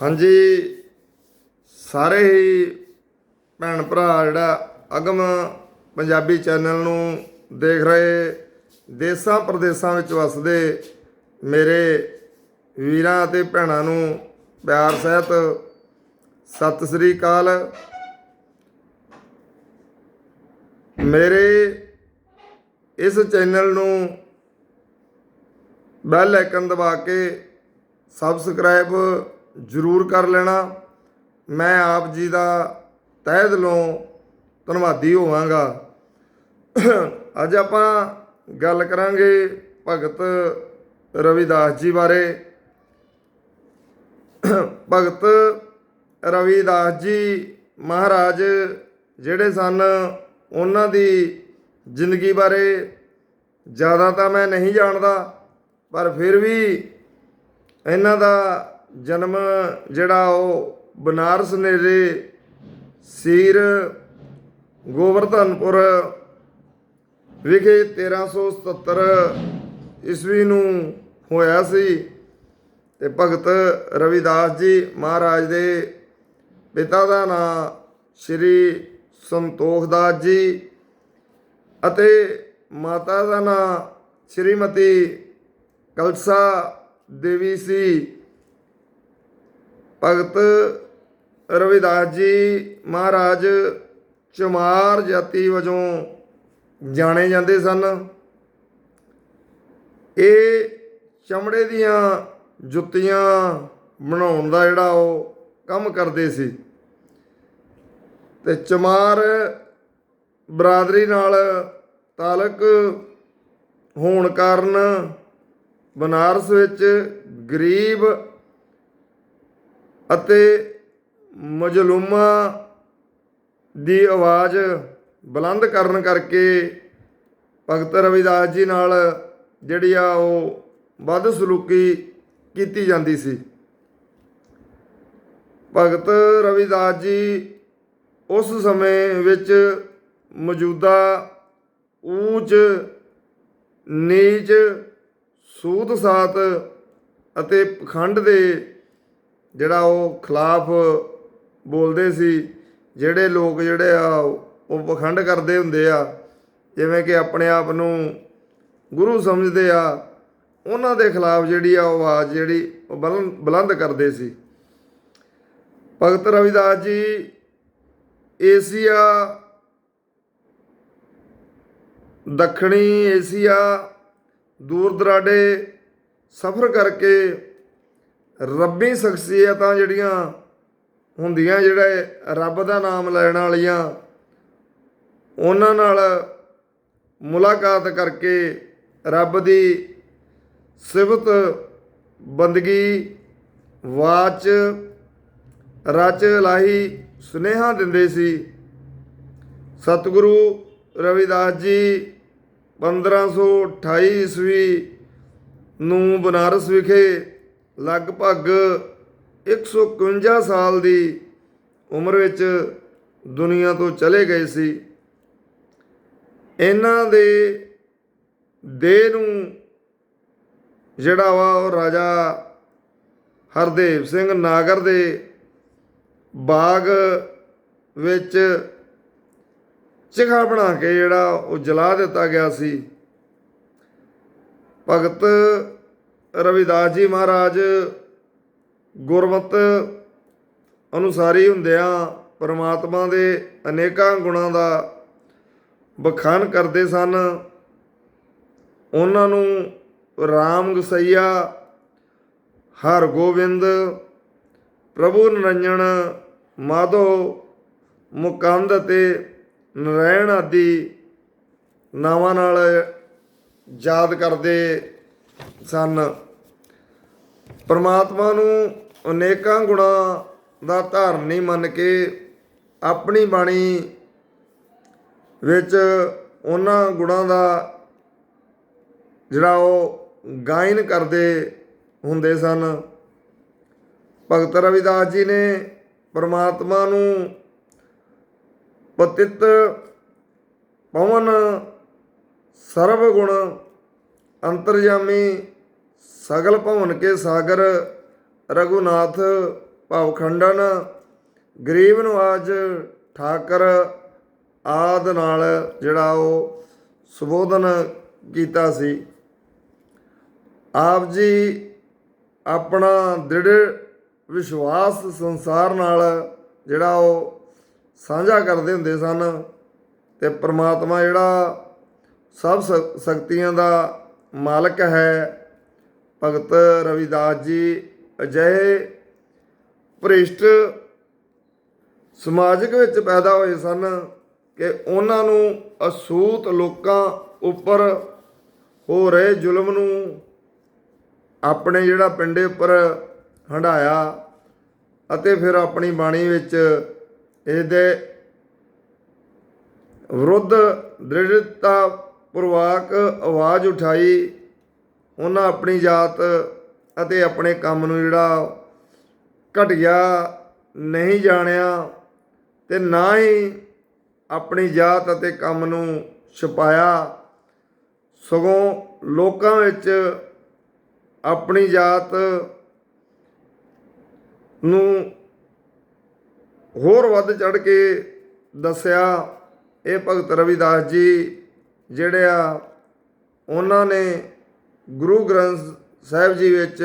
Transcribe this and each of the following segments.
ਹਾਂਜੀ। ਸਾਰੇ ਹੀ ਭੈਣ ਭਰਾ ਜਿਹੜਾ ਅਗਮ ਪੰਜਾਬੀ ਚੈਨਲ ਨੂੰ ਦੇਖ ਰਹੇ ਦੇਸਾਂ ਪ੍ਰਦੇਸਾਂ ਵਿੱਚ ਵਸਦੇ ਮੇਰੇ ਵੀਰਾਂ ਅਤੇ ਭੈਣਾਂ ਨੂੰ ਪਿਆਰ, ਸਹਿਤ ਸਤਿ ਸ੍ਰੀ ਅਕਾਲ। ਮੇਰੇ ਇਸ ਚੈਨਲ ਨੂੰ ਬੈਲ ਆਈਕਨ ਦਬਾ ਕੇ ਸਬਸਕ੍ਰਾਈਬ ਜ਼ਰੂਰ ਕਰ ਲੈਣਾ। ਮੈਂ ਆਪ ਜੀ ਦਾ ਤਹਿ ਦਿਲੋਂ ਧੰਨਵਾਦੀ ਹੋਵਾਂਗਾ। ਅੱਜ ਆਪਾਂ ਗੱਲ ਕਰਾਂਗੇ ਭਗਤ ਰਵਿਦਾਸ ਜੀ ਬਾਰੇ। ਭਗਤ ਰਵਿਦਾਸ ਜੀ ਮਹਾਰਾਜ ਜਿਹੜੇ ਸਨ, ਉਹਨਾਂ ਦੀ ਜ਼ਿੰਦਗੀ ਬਾਰੇ ਜ਼ਿਆਦਾ ਤਾਂ ਮੈਂ ਨਹੀਂ ਜਾਣਦਾ, ਪਰ ਫਿਰ ਵੀ ਇਹਨਾਂ ਦਾ ਜਨਮ ਜਿਹੜਾ ਉਹ ਬਨਾਰਸ ਨੇੜੇ ਸੀਰ ਗੋਵਰਧਨਪੁਰ ਵਿਖੇ 1377 ਈਸਵੀ ਨੂੰ ਹੋਇਆ ਸੀ ਤੇ ਭਗਤ ਰਵਿਦਾਸ ਜੀ ਮਹਾਰਾਜ ਦੇ ਪਿਤਾ ਦਾ ਨਾਮ ਸ਼੍ਰੀ ਸੰਤੋਖਦਾਸ ਜੀ ਅਤੇ ਮਾਤਾ ਦਾ ਨਾਮ ਸ਼੍ਰੀਮਤੀ ਕਲਸਾ ਦੇਵੀ ਸੀ। ਭਗਤ ਰਵਿਦਾਸ ਜੀ ਮਹਾਰਾਜ ਚਮਾਰ ਜਾਤੀ ਵਜੋਂ ਜਾਣੇ ਜਾਂਦੇ ਸਨ। ਇਹ ਚਮੜੇ ਦੀਆਂ ਜੁੱਤੀਆਂ ਬਣਾਉਣ ਦਾ ਜਿਹੜਾ ਉਹ ਕੰਮ ਕਰਦੇ ਸੀ। ਤੇ ਚਮਾਰ ਬਰਾਦਰੀ ਨਾਲ ਤਾਲਕ ਹੋਣ ਕਾਰਨ ਬਨਾਰਸ ਵਿੱਚ ਗਰੀਬ ਅਤੇ ਮਜ਼ਲੂਮਾਂ ਦੀ ਆਵਾਜ਼ ਬੁਲੰਦ ਕਰਨ ਕਰਕੇ ਭਗਤ ਰਵਿਦਾਸ ਜੀ ਨਾਲ ਜਿਹੜੀ ਆ ਉਹ ਵੱਧ ਸਲੂਕੀ ਕੀਤੀ ਜਾਂਦੀ ਸੀ। ਭਗਤ ਰਵਿਦਾਸ ਜੀ ਉਸ ਸਮੇਂ ਵਿੱਚ ਮੌਜੂਦਾ ਊਚ, ਨੀਚ ਸੂਤ ਸਾਤ ਅਤੇ ਪਖੰਡ ਦੇ ਜਿਹੜਾ ਉਹ ਖਿਲਾਫ ਬੋਲਦੇ ਸੀ, ਜਿਹੜੇ ਲੋਕ ਜਿਹੜੇ ਆ, ਉਹ ਪਖੰਡ ਕਰਦੇ ਹੁੰਦੇ ਆ, ਜਿਵੇਂ ਕਿ ਆਪਣੇ ਆਪ ਨੂੰ ਗੁਰੂ ਸਮਝਦੇ ਆ, ਉਹਨਾਂ ਦੇ ਖਿਲਾਫ ਜਿਹੜੀ ਆ ਉਹ ਆਵਾਜ਼ ਜਿਹੜੀ ਉਹ ਬੁਲੰਦ ਬੁਲੰਦ ਕਰਦੇ ਸੀ। ਭਗਤ ਰਵਿਦਾਸ ਜੀ, ਏਸ਼ੀਆ, ਦੱਖਣੀ ਏਸ਼ੀਆ ਦੂਰ ਦਰਾਡੇ ਸਫ਼ਰ ਕਰਕੇ ਰੱਬੀ ਸ਼ਖਸੀਅਤਾਂ ਜਿਹੜੀਆਂ ਹੁੰਦੀਆਂ, ਜਿਹੜੇ ਰੱਬ ਦਾ ਨਾਮ ਲੈਣ ਵਾਲੀਆਂ, ਉਹਨਾਂ ਨਾਲ ਮੁਲਾਕਾਤ ਕਰਕੇ ਰੱਬ ਦੀ ਸਿਫਤ, ਬੰਦਗੀ, ਵਾਚ, ਰਚ, ਲਾਹੀ, ਸੁਨੇਹਾ ਦਿੰਦੇ ਸੀ। ਸਤਿਗੁਰੂ ਰਵਿਦਾਸ ਜੀ 1528 ਈਸਵੀ ਨੂੰ ਬਨਾਰਸ ਵਿਖੇ ਲਗਭਗ 151 ਸਾਲ ਦੀ ਉਮਰ ਵਿੱਚ ਦੁਨੀਆ ਤੋਂ ਚਲੇ ਗਏ ਸੀ। ਇਹਨਾਂ ਦੇ ਦੇਹ ਨੂੰ ਜਿਹੜਾ ਵਾ ਉਹ ਰਾਜਾ ਹਰਦੇਵ ਸਿੰਘ ਨਾਗਰ ਦੇ ਬਾਗ ਵਿੱਚ ਚਿਖਾ ਬਣਾ ਕੇ ਜਿਹੜਾ ਉਹ ਜਲਾ ਦਿੱਤਾ ਗਿਆ ਸੀ। ਭਗਤ ਰਵਿਦਾਸ ਜੀ ਮਹਾਰਾਜ ਗੁਰਮਤ ਅਨੁਸਾਰੀ ਹੁੰਦਿਆਂ ਪਰਮਾਤਮਾ ਦੇ ਅਨੇਕਾਂ ਗੁਣਾਂ ਦਾ ਬਖਾਨ ਕਰਦੇ ਸਨ। ਉਹਨਾਂ ਨੂੰ ਰਾਮ ਗਸਈਆ ਹਰ ਗੋਬਿੰਦ ਪ੍ਰਭੂ ਨਿਰੰਜਨ ਮਾਧੋ, ਮੁਕੰਦ ਅਤੇ ਨਰੈਣ ਆਦਿ ਨਾਵਾਂ ਨਾਲ ਯਾਦ ਕਰਦੇ ਸਨ। ਪਰਮਾਤਮਾ ਨੂੰ ਅਨੇਕਾਂ ਗੁਣਾਂ ਦਾ ਧਾਰਨੀ ਮੰਨ ਕੇ ਆਪਣੀ ਬਾਣੀ ਵਿੱਚ ਉਹਨਾਂ ਗੁਣਾਂ ਦਾ ਜਿਹੜਾ ਉਹ ਗਾਇਨ ਕਰਦੇ ਹੁੰਦੇ ਸਨ। ਭਗਤ ਰਵਿਦਾਸ ਜੀ ਨੇ ਪਰਮਾਤਮਾ ਨੂੰ ਪਤਿਤ ਪਵਨ ਸਰਬ ਗੁਣ ਅੰਤਰਜਾਮੀ ਸਗਲ ਭਵਨ ਕੇ ਸਾਗਰ, ਰਘੁਨਾਥ ਭਵਖੰਡਨ ਗਰੀਬ ਨਵਾਜ ਠਾਕਰ ਆਦ ਨਾਲ ਜਿਹੜਾ ਉਹ ਸੰਬੋਧਨ ਕੀਤਾ ਸੀ। ਆਪ ਜੀ ਆਪਣਾ ਦ੍ਰਿੜ ਵਿਸ਼ਵਾਸ ਸੰਸਾਰ ਨਾਲ ਜਿਹੜਾ ਉਹ ਸਾਂਝਾ ਕਰਦੇ ਹੁੰਦੇ ਸਨ ਤੇ ਪ੍ਰਮਾਤਮਾ ਜਿਹੜਾ ਸਭ ਸ- ਸ਼ਕਤੀਆਂ ਦਾ ਮਾਲਕ ਹੈ। ਭਗਤ ਰਵਿਦਾਸ ਜੀ, ਅਜਿਹੇ ਭ੍ਰਿਸ਼ਟ ਸਮਾਜਿਕ ਵਿੱਚ ਪੈਦਾ ਹੋਏ ਸਨ ਕਿ ਉਹਨਾਂ ਨੂੰ ਅਸੂਤ ਲੋਕਾਂ ਉੱਪਰ ਹੋ ਰਹੇ ਜ਼ੁਲਮ ਨੂੰ ਆਪਣੇ ਜਿਹੜਾ ਪਿੰਡੇ ਉੱਪਰ ਹੰਡਾਇਆ ਅਤੇ ਫਿਰ ਆਪਣੀ ਬਾਣੀ ਵਿੱਚ ਇਹਦੇ ਵਿਰੁੱਧ ਦ੍ਰਿੜਤਾ ਪੂਰਵਕ ਆਵਾਜ਼ ਉਠਾਈ, ਉਹਨਾਂ ਆਪਣੀ ਜਾਤ ਅਤੇ ਆਪਣੇ ਕੰਮ ਨੂੰ ਜਿਹੜਾ ਘਟਿਆ ਨਹੀਂ ਜਾਣਿਆ ਤੇ ਨਾ ਹੀ ਆਪਣੀ ਜਾਤ ਅਤੇ ਕੰਮ ਨੂੰ ਛੁਪਾਇਆ। ਸਗੋਂ ਲੋਕਾਂ ਵਿੱਚ ਆਪਣੀ ਜਾਤ ਨੂੰ ਹੋਰ ਵੱਧ ਚੜ ਕੇ ਦੱਸਿਆ, ਇਹ ਭਗਤ ਰਵਿਦਾਸ ਜੀ ਜਿਹੜੇ ਆ, ਉਹਨਾਂ ਨੇ ਗੁਰੂ ਗ੍ਰੰਥ ਸਾਹਿਬ ਜੀ ਵਿੱਚ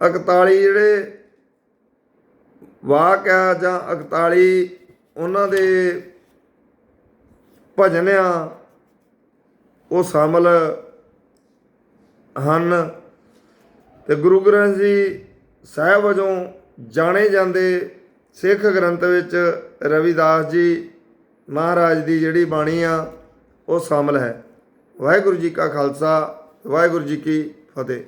41 ਜਿਹੜੇ ਵਾਕ ਆ ਜਾਂ 41 ਉਹਨਾਂ ਦੇ ਭਜਨ ਆ, ਉਹ ਸ਼ਾਮਲ ਹਨ। ਤੇ ਗੁਰੂ ਗ੍ਰੰਥ ਜੀ ਸਾਹਿਬ ਵਜੋਂ ਜਾਣੇ ਜਾਂਦੇ ਸਿੱਖ ਗ੍ਰੰਥ ਵਿੱਚ ਰਵਿਦਾਸ ਜੀ ਮਹਾਰਾਜ ਦੀ ਜਿਹੜੀ ਬਾਣੀ ਆ, ਉਹ ਸ਼ਾਮਲ ਹੈ। ਵਾਹਿਗੁਰੂ ਜੀ ਕਾ ਖਾਲਸਾ, ਵਾਹਿਗੁਰੂ ਜੀ ਕੀ ਫਤਿਹ।